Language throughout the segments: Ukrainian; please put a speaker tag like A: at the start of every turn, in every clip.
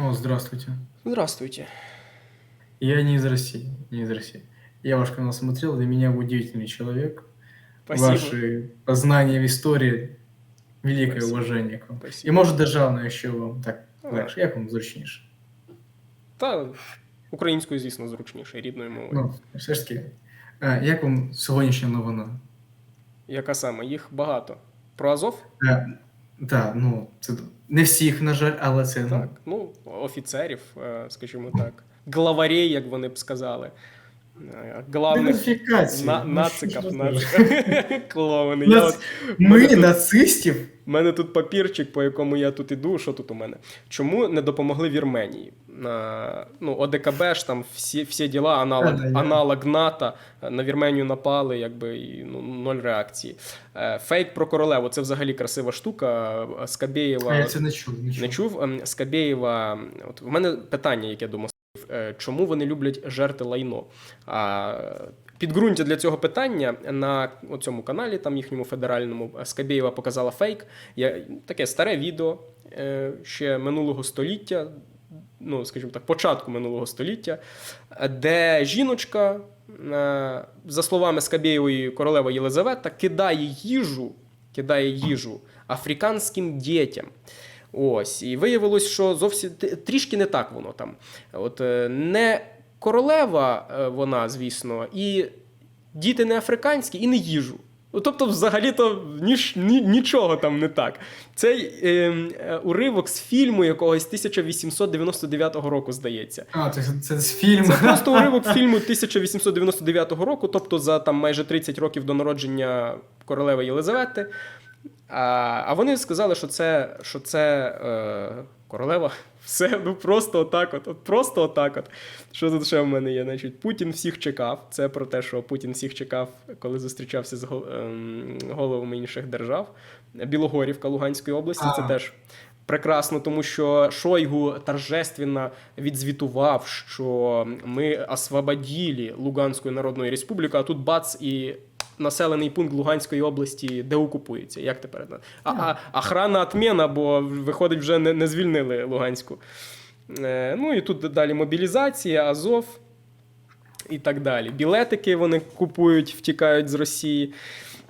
A: О, здравствуйте.
B: Здравствуйте.
A: Я не из России, не из России. Я ваш канал смотрел, для меня вы удивительный человек.
B: Спасибо.
A: Ваши познания в истории, великое
B: Спасибо.
A: уважение к вам.
B: Спасибо.
A: І може державно, якщо вам так легше, як вам зручніше.
B: Та українською, звісно, зручніше, рідною мовою.
A: Ну, все ж таки. А, як вам сьогоднішня новина?
B: Яка саме? Їх багато. Про Азов?
A: Так, ну, це не всіх, на жаль, але це ну,
B: Так. Ну, офіцерів, е, скажімо так. Главарей, як вони б сказали. Главних на,
A: Ну,
B: нациків.
A: що ж
B: Я
A: Ми
B: тут-
A: нацистів.
B: У мене тут папірчик, по якому я тут іду. Що тут у мене? Чому не допомогли Вірменії? На, ну, ОДКБ ж там всі, всі діла, аналог,
A: да,
B: аналог НАТО. На Вірменію напали, якби і ну, ноль реакції. Е, Фейк про королеву це взагалі красива штука. Скабєєва.
A: А я це не чув. Не чув.
B: Не чув Ем, Скабєєва. От в мене питання, яке я думав, чому вони люблять жерти лайно? Підґрунтя для цього питання на цьому каналі, там їхньому федеральному, е, Скабєєва показала фейк. Я, таке старе відео е, ще минулого століття. Ну, скажімо так, початку минулого століття, е, де жіночка, е, за словами Скабєєвої королева Єлизавета, кидає їжу, кидає їжу африканським дітям. Ось, і виявилось, що зовсім трішки не так воно там. От е, не королева е, вона, звісно, і діти не африканські, і не їжу. Ну, Тобто, взагалі-то ніж, ні, нічого там не так. Цей е, е, уривок з фільму якогось 1899 року, здається.
A: А, це, це з фільму.
B: Це просто уривок фільму 1899 року, тобто за там майже 30 років до народження королеви Єлизавети. А, а вони сказали, що це, що це е, королева. Все, ну просто отак от, от просто отак от. Що тут ще в мене є? Значить, Путін всіх чекав. Це про те, що Путін всіх чекав, коли зустрічався з ем, головами інших держав. Білогорівка Луганської області, це теж прекрасно, тому що Шойгу торжественно відзвітував, що ми освободили Луганську Народну Республіку, а тут бац і. Населений пункт Луганської області деокупується. Як тепер? А, а, охрана отмена, бо виходить, вже не, не звільнили Луганську. Е, ну і тут далі мобілізація, Азов і так далі. Білетики вони купують, втікають з Росії.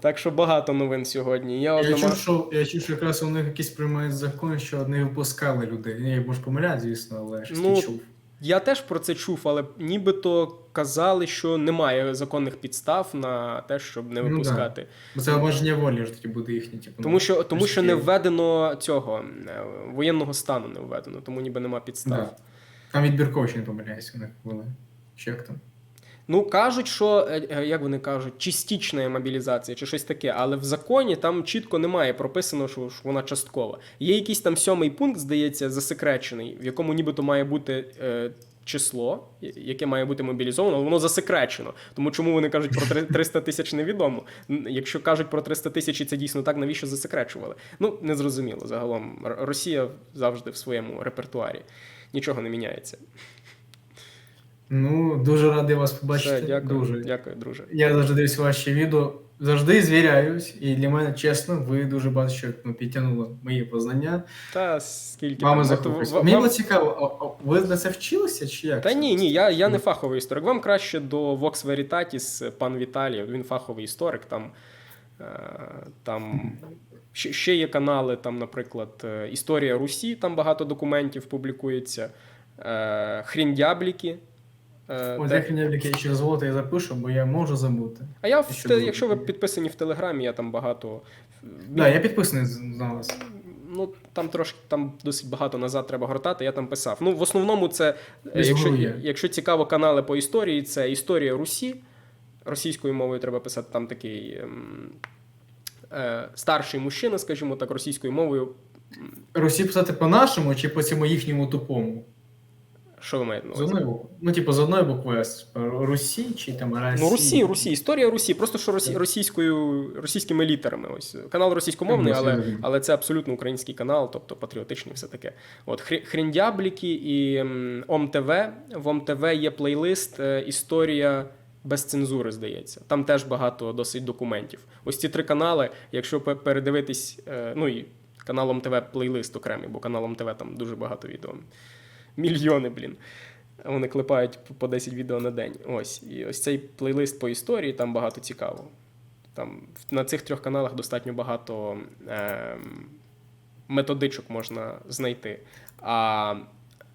B: Так що багато новин сьогодні. Я,
A: Я чув, що, я чув, що якраз у них якийсь приймають закон, що не випускали людей. Я можу помиляти, звісно, але щось
B: Ну,
A: ну, чув.
B: Я теж про це чув, але нібито казали, що немає законних підстав на те, щоб не
A: Ну, да.
B: випускати.
A: Це обмеження волі ж тоді буде їхнє, типу.
B: Тому
A: ну,
B: що, тому що не введено цього е, воєнного стану не введено, тому ніби нема підстав.
A: Да. Там відбіркові, не помиляюся, у них були. Чи як там?
B: Ну кажуть, що е, е, як вони кажуть, частична мобілізація чи щось таке, але в законі там чітко немає прописано, що, що вона часткова. Є якийсь там сьомий пункт, здається, засекречений, в якому нібито має бути. Е, Число, яке має бути мобілізовано, воно засекречено. Тому чому вони кажуть про 300 тисяч невідомо. Якщо кажуть про 300 тисяч, і це дійсно так, навіщо засекречували? Ну, незрозуміло загалом. Росія завжди в своєму репертуарі. Нічого не міняється.
A: Ну, дуже радий вас побачити.
B: Все, дякую,
A: Дуже.
B: дякую, друже.
A: Я завжди дивлюсь ваші відео, завжди звіряюсь, і для мене, чесно, ви дуже багато що ну, підтягнули мої познання.
B: Та скільки
A: Вами
B: там, от
A: захоплююсь.
B: в-
A: Мені було цікаво, а- ви на це вчилися чи як?
B: Та ні, ні, я, я не фаховий історик. Вам краще до Vox Veritatis, пан Віталій, він фаховий історик. Там, е, там ще, ще є канали, там, наприклад, е, Історія Русі, там багато документів публікується. Е, Хріндябліки. Е,
A: Ось як мені я ще золото я запишу, бо я можу забути.
B: А я, в, те- якщо ви підписані в Телеграмі, я там багато.
A: Да, я підписаний на вас.
B: Ну, там трошки там досить багато назад треба гортати, я там писав. Ну, в основному, це, е, якщо, якщо цікаво канали по історії, це історія Русі. Російською мовою треба писати там такий ем, е, старший мужчина, скажімо так, російською мовою.
A: Русі писати по-нашому чи по цьому їхньому тупому?
B: Що ви маєте на
A: З
B: увазі?
A: одної букви. Ну, типу, з одної букви С. Русі чи там Росії?
B: Ну, Русі, Русі, історія Русі, просто що росі, російською, російськими літерами. Ось канал російськомовний, але, але це абсолютно український канал, тобто патріотичний, все таке. От Хріндябліки і ОМТВ. В ОМТВ є плейлист е, Історія без цензури, здається. Там теж багато досить документів. Ось ці три канали, якщо передивитись, е, ну і каналом ТВ плейлист окремий, бо каналом ТВ там дуже багато відео. Мільйони, блін. Вони клепають по 10 відео на день. Ось. І ось цей плейлист по історії, там багато цікавого. Там на цих трьох каналах достатньо багато е, методичок можна знайти. А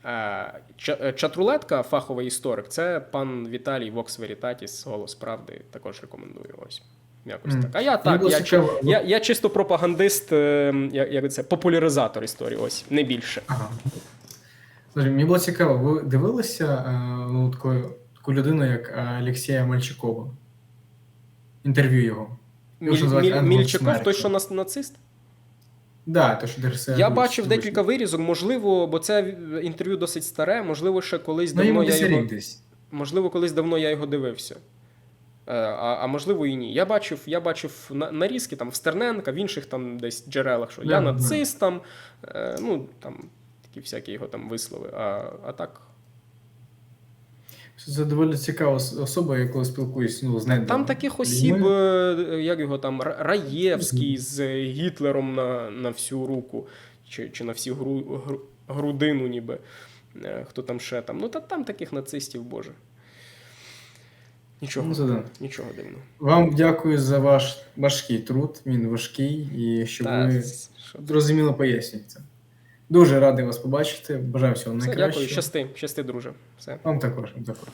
B: е, е, чатрулетка, фаховий історик, це пан Віталій Вокс Верітатіс, голос правди. Також рекомендую. Ось. Якось так. А я так,
A: було
B: я,
A: ну-
B: я, я чисто пропагандист, е, як, як це, популяризатор історії, ось, не більше.
A: Ага. Мені було цікаво, ви дивилися е, ну, таку, таку людину, як е, Олексія Мальчикова? Інтерв'ю його. Його
B: Міль, Міль, Мільчаков, той, що нас, нацист?
A: Да, то, що ДРС.
B: Я бачив декілька вирізок, можливо, бо це інтерв'ю досить старе, можливо, ще колись
A: Ну,
B: давно я його.
A: десь.
B: Можливо, колись давно я його дивився. Е, А, а можливо, і ні. Я бачив, я бачив на- нарізки там в Стерненка, в інших там десь джерелах, що я
A: Да, да.
B: нацист, там, е, ну там такі всякі його там вислови. А, а так.
A: Це доволі цікава ос- особа, якою спілкуюсь ну, з нею.
B: Там таких осіб, е, як його там, Раєвський з Гітлером на, на всю руку, чи, чи на всю гру, гру, грудину, ніби. Е, Хто там ще там. Ну, та там таких нацистів, боже. Нічого,
A: Ну,
B: нічого дивного.
A: Вам дякую за ваш важкий труд. Він важкий, і щоб
B: Та,
A: ви
B: що
A: зрозуміло пояснюєте. Дуже радий вас побачити. Бажаю всього
B: найкраще.
A: найкращого.
B: дякую, щасти, щасти, друже. Все.
A: Вам також, вам також.